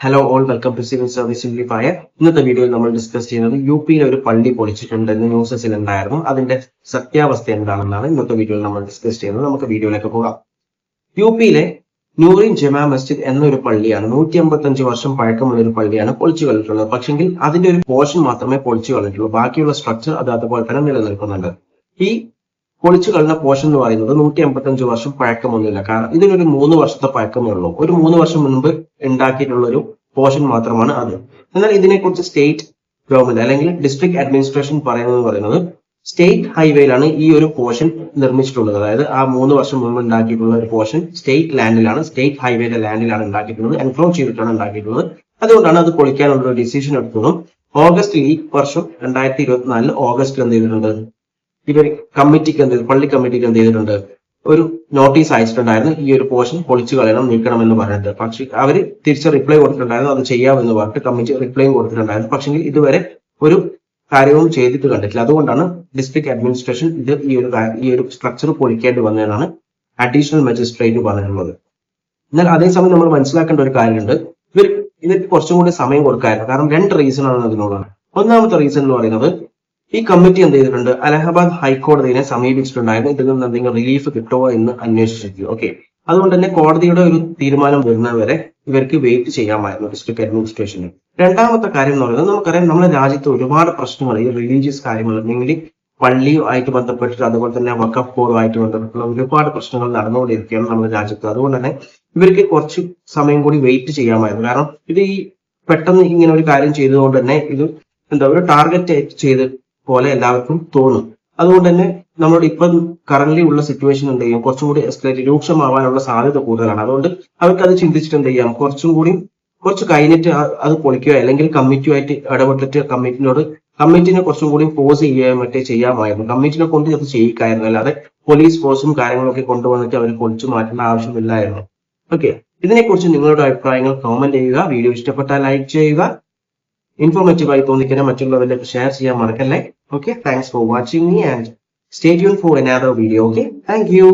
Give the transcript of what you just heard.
Hello all welcome to civil service simplifier ഇന്നത്തെ വീഡിയോയിൽ നമ്മൾ ഡിസ്കസ് ചെയ്യുന്നത് യു പിയിലെ ഒരു പള്ളി പൊളിച്ചിട്ടുണ്ട് എന്ന് ന്യൂസസിൽ ഉണ്ടായിരുന്നു. അതിന്റെ സത്യാവസ്ഥ എന്താണെന്നാണ് ഇന്നത്തെ വീഡിയോയിൽ നമ്മൾ ഡിസ്കസ് ചെയ്യുന്നത്. നമുക്ക് വീഡിയോയിലേക്ക് പോകാം. യു പിയിലെ നൂറിൻ ജമാ മസ്ജിദ് എന്നൊരു പള്ളിയാണ്. നൂറ്റി അമ്പത്തഞ്ച് വർഷം പഴക്കമുള്ള ഒരു പള്ളിയാണ് പൊളിച്ചു കളഞ്ഞിട്ടുള്ളത്. പക്ഷെങ്കിൽ അതിന്റെ ഒരു പോർഷൻ മാത്രമേ പൊളിച്ചു കളഞ്ഞിട്ടുള്ളൂ. ബാക്കിയുള്ള സ്ട്രക്ചർ അത് അതുപോലെ തന്നെ നിലനിൽക്കുന്നുണ്ട്. ഈ പൊളിച്ചു കളഞ്ഞ പോഷൻ എന്ന് പറയുന്നത് നൂറ്റി അമ്പത്തഞ്ച് വർഷം പഴക്കമൊന്നുമില്ല. കാരണം ഇതിനൊരു മൂന്ന് വർഷത്തെ പഴക്കമേ ഉള്ളൂ. ഒരു മൂന്ന് വർഷം മുൻപ് ഉണ്ടാക്കിയിട്ടുള്ള ഒരു പോഷൻ മാത്രമാണ് അത്. എന്നാൽ ഇതിനെക്കുറിച്ച് സ്റ്റേറ്റ് ഗവൺമെന്റ് അല്ലെങ്കിൽ ഡിസ്ട്രിക്ട് അഡ്മിനിസ്ട്രേഷൻ പറയുന്നത് പറയുന്നത് സ്റ്റേറ്റ് ഹൈവേയിലാണ് ഈ ഒരു പോഷൻ നിർമ്മിച്ചിട്ടുള്ളത്. അതായത് ആ മൂന്ന് വർഷം മുമ്പ് ഉണ്ടാക്കിയിട്ടുള്ള ഒരു പോഷൻ സ്റ്റേറ്റ് ലാൻഡിലാണ് സ്റ്റേറ്റ് ഹൈവേയുടെ ലാൻഡിലാണ് ഉണ്ടാക്കിയിട്ടുള്ളത് എൻക്ലോസ് ചെയ്തിട്ടാണ് ഉണ്ടാക്കിയിട്ടുള്ളത്. അതുകൊണ്ടാണ് അത് പൊളിക്കാനുള്ള ഒരു ഡിസിഷൻ എടുത്തതും. ഓഗസ്റ്റിൽ ഈ വർഷം രണ്ടായിരത്തി ഇരുപത്തിനാലിൽ ഓഗസ്റ്റിൽ എന്ത് ചെയ്തിട്ടുണ്ട്? ഇവർ കമ്മിറ്റിക്ക് എന്ത്? പള്ളി കമ്മിറ്റിക്ക് എന്ത് ചെയ്തിട്ടുണ്ട്? ഒരു നോട്ടീസ് അയച്ചിട്ടുണ്ടായിരുന്നു. ഈ ഒരു പോർഷൻ പൊളിച്ചു കളയണം നീക്കണം എന്ന് പറഞ്ഞിട്ട്. പക്ഷെ അവർ തിരിച്ച് റിപ്ലൈ കൊടുത്തിട്ടുണ്ടായിരുന്നു. അത് ചെയ്യാമെന്ന് പറഞ്ഞിട്ട് കമ്മിറ്റി റിപ്ലൈയും കൊടുത്തിട്ടുണ്ടായിരുന്നു. പക്ഷെ ഇതുവരെ ഒരു കാര്യവും ചെയ്തിട്ട് കണ്ടിട്ടില്ല. അതുകൊണ്ടാണ് ഡിസ്ട്രിക്ട് അഡ്മിനിസ്ട്രേഷൻ ഇത് ഈ ഒരു ഈ ഒരു സ്ട്രക്ചർ പൊളിക്കേണ്ടി വന്നതെന്നാണ് അഡീഷണൽ മജിസ്ട്രേറ്റ് പറഞ്ഞിട്ടുള്ളത്. എന്നാൽ അതേസമയം നമ്മൾ മനസ്സിലാക്കേണ്ട ഒരു കാര്യമുണ്ട്. ഇവർ ഇതിന് കുറച്ചും കൂടി സമയം കൊടുക്കായിരുന്നു. കാരണം രണ്ട് റീസൺ ആണ് അതിനുള്ളത് ഒന്നാമത്തെ റീസൺ എന്ന് പറയുന്നത് ഈ കമ്മിറ്റി എന്ത് ചെയ്തിട്ടുണ്ട്? അലഹബാദ് ഹൈക്കോടതിയെ സമീപിച്ചിട്ടുണ്ടായിരുന്നു. ഇതിൽ എന്തെങ്കിലും റിലീഫ് കിട്ടുമോ എന്ന് അന്വേഷിച്ചിരിക്കും ഓക്കെ അതുകൊണ്ട് തന്നെ കോടതിയുടെ ഒരു തീരുമാനം വരുന്നവരെ ഇവർക്ക് വെയിറ്റ് ചെയ്യാമായിരുന്നു ഡിസ്ട്രിക്ട് അഡ്മിനിസ്ട്രേഷന് രണ്ടാമത്തെ കാര്യം എന്ന് പറയുന്നത് നമുക്കറിയാം നമ്മുടെ രാജ്യത്ത് ഒരുപാട് പ്രശ്നങ്ങൾ ഈ റിലീജിയസ് കാര്യങ്ങൾ അല്ലെങ്കിൽ പള്ളിയുമായിട്ട് ബന്ധപ്പെട്ടിട്ട് അതുപോലെ തന്നെ വക്കഫ് ബോർഡുമായിട്ട് ബന്ധപ്പെട്ടുള്ള ഒരുപാട് പ്രശ്നങ്ങൾ നടന്നുകൊണ്ടിരിക്കുകയാണ് നമ്മുടെ രാജ്യത്ത്. അതുകൊണ്ട് തന്നെ ഇവർക്ക് കുറച്ച് സമയം കൂടി വെയിറ്റ് ചെയ്യാമായിരുന്നു. കാരണം ഇത് ഈ പെട്ടെന്ന് ഇങ്ങനെ ഒരു കാര്യം ചെയ്തതുകൊണ്ട് തന്നെ ഇത് എന്താ ഒരു ടാർഗറ്റ് ചെയ്ത് പോലെ എല്ലാവർക്കും തോന്നും. അതുകൊണ്ട് തന്നെ നമ്മൾ ഇപ്പം കറന്റ് ഉള്ള സിറ്റുവേഷൻ എന്ത് ചെയ്യും? കുറച്ചും കൂടി എസ്കലേറ്റ് രൂക്ഷമാവാനുള്ള സാധ്യത കൂടുതലാണ്. അതുകൊണ്ട് അവർക്ക് അത് ചിന്തിച്ചിട്ട് എന്ത് ചെയ്യാം? കുറച്ചും കൂടി കുറച്ച് കഴിഞ്ഞിട്ട് അത് പൊളിക്കുക അല്ലെങ്കിൽ കമ്മിറ്റിയുമായിട്ട് ഇടപെട്ടിട്ട് കമ്മിറ്റിനോട് കമ്മിറ്റിനെ കുറച്ചും കൂടി ഫോഴ്സ് ചെയ്യുകയോ മറ്റേ ചെയ്യാമായിരുന്നു. കമ്മിറ്റിനെ കൊണ്ട് അത് ചെയ്യിക്കായിരുന്നു. അല്ലാതെ പോലീസ് ഫോഴ്സും കാര്യങ്ങളൊക്കെ കൊണ്ടുവന്നിട്ട് അവർ പൊളിച്ചു മാറ്റേണ്ട ആവശ്യമില്ലായിരുന്നു. ഓക്കെ ഇതിനെക്കുറിച്ച് നിങ്ങളുടെ അഭിപ്രായങ്ങൾ കമന്റ് ചെയ്യുക. വീഡിയോ ഇഷ്ടപ്പെട്ടാൽ ലൈക്ക് ചെയ്യുക. ഇൻഫോർമേറ്റീവ് ആയി തോന്നിക്കുന്ന മറ്റുള്ളവരിലേക്ക് ഷെയർ ചെയ്യാൻ മറക്കല്ലേ? Okay thanks for watching me and stay tune for another video okay thank you